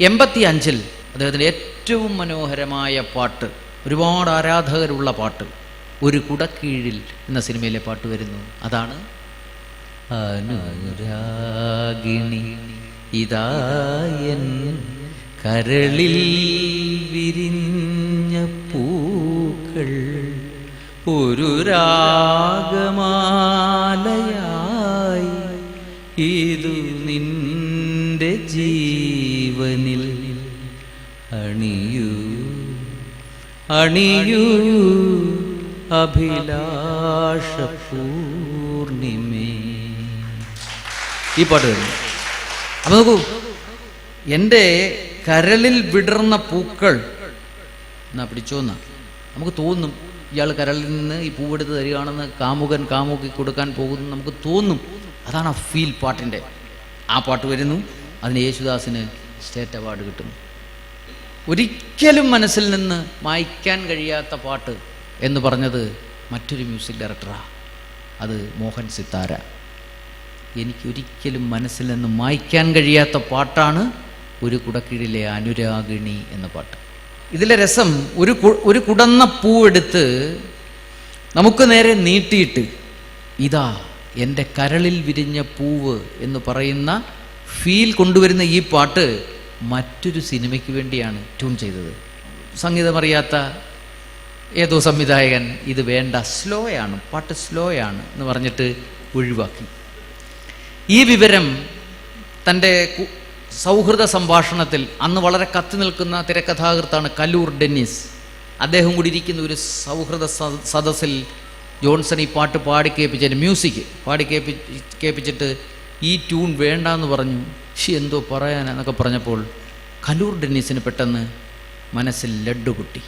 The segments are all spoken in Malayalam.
എൺപത്തി അഞ്ചിൽ അദ്ദേഹത്തിന്റെ ഏറ്റവും മനോഹരമായ പാട്ട് ഒരുപാട് ആരാധകരുള്ള പാട്ട് ഒരു കുടക്കീഴിൽ എന്ന സിനിമയിലെ പാട്ട് വരുന്നു. അതാണ് അനുരാഗിണി. ഇതായൻ കരളിൽ വിരിഞ്ഞ പൂക്കൾ ഒരു രാഗമാലയായി. ഇതു നിന്റെ ജീവനിൽ അണിയൂ അണിയൂ അഭിലാഷ പൂർണിമേ ഈ പാട്ട് വരുന്നു അപ്പൊ നോക്കൂ എന്റെ കരളിൽ വിടർന്ന പൂക്കൾ എന്നാ പിടിച്ചോന്ന. നമുക്ക് തോന്നും ഇയാൾ കരളിൽ നിന്ന് ഈ പൂവെടുത്ത് തരികയാണെന്ന് കാമുകൻ കാമുകി കൊടുക്കാൻ പോകുന്നു നമുക്ക് തോന്നും. അതാണ് ആ ഫീൽ പാട്ടിന്റെ. ആ പാട്ട് വരുന്നു. അതിന് യേശുദാസിന് സ്റ്റേറ്റ് അവാർഡ് കിട്ടും. ഒരിക്കലും മനസ്സിൽ നിന്ന് മായ്ക്കാൻ കഴിയാത്ത പാട്ട് എന്ന് പറഞ്ഞത് മറ്റൊരു മ്യൂസിക് ഡയറക്ടറാണ് അത് മോഹൻ സിത്താര. എനിക്ക് ഒരിക്കലും മനസ്സിൽ നിന്ന് മായ്ക്കാൻ കഴിയാത്ത പാട്ടാണ് ഒരു കുടക്കീഴിലെ അനുരാഗിണി എന്ന പാട്ട്. ഇതിലെ രസം ഒരു ഒരു കുടന്ന പൂവെടുത്ത് നമുക്ക് നേരെ നീട്ടിയിട്ട് ഇതാ എന്റെ കരളിൽ വിരിഞ്ഞ പൂവ് എന്ന് പറയുന്ന ഫീൽ കൊണ്ടുവരുന്ന ഈ പാട്ട് മറ്റൊരു സിനിമയ്ക്ക് വേണ്ടിയാണ് ട്യൂൺ ചെയ്തത്. സംഗീതമറിയാത്ത ഏതോ സംവിധായകൻ ഇത് വേണ്ട സ്ലോയാണ് പാട്ട് സ്ലോയാണ് എന്ന് പറഞ്ഞിട്ട് ഒഴിവാക്കി. ഈ വിവരം തന്റെ സൗഹൃദ സംഭാഷണത്തിൽ അന്ന് വളരെ കത്തി നിൽക്കുന്ന തിരക്കഥാകൃത്താണ് കല്ലൂർ ഡെന്നിസ്. അദ്ദേഹം കൂടി ഇരിക്കുന്ന ഒരു സൗഹൃദ സദസ്സിൽ ജോൺസൺ ഈ പാട്ട് പാടി കേൾപ്പിച്ചതിന് മ്യൂസിക് പാടി കേൾപ്പി കേൾപ്പിച്ചിട്ട് ഈ ട്യൂൺ വേണ്ട എന്ന് പറഞ്ഞു ഷി എന്തോ പറയാനെന്നൊക്കെ പറഞ്ഞപ്പോൾ കലൂർ ഡെന്നീസിന് പെട്ടെന്ന് മനസ്സിൽ ലഡ്ഡു കുട്ടി.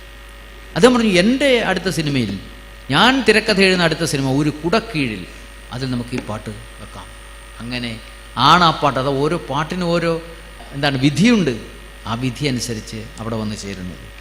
അദ്ദേഹം പറഞ്ഞു എന്റെ അടുത്ത സിനിമയിൽ ഞാൻ തിരക്കഥ എഴുതുന്ന അടുത്ത സിനിമ ഒരു കുടക്കീഴിൽ അതിൽ നമുക്ക് ഈ പാട്ട് വെക്കാം. അങ്ങനെ ആണ് ആ പാട്ട്. അത് ഓരോ പാട്ടിനും ഓരോ എന്താണ് വിധിയുണ്ട്. ആ വിധി അനുസരിച്ച് അവിടെ വന്ന് ചേരുന്നത്.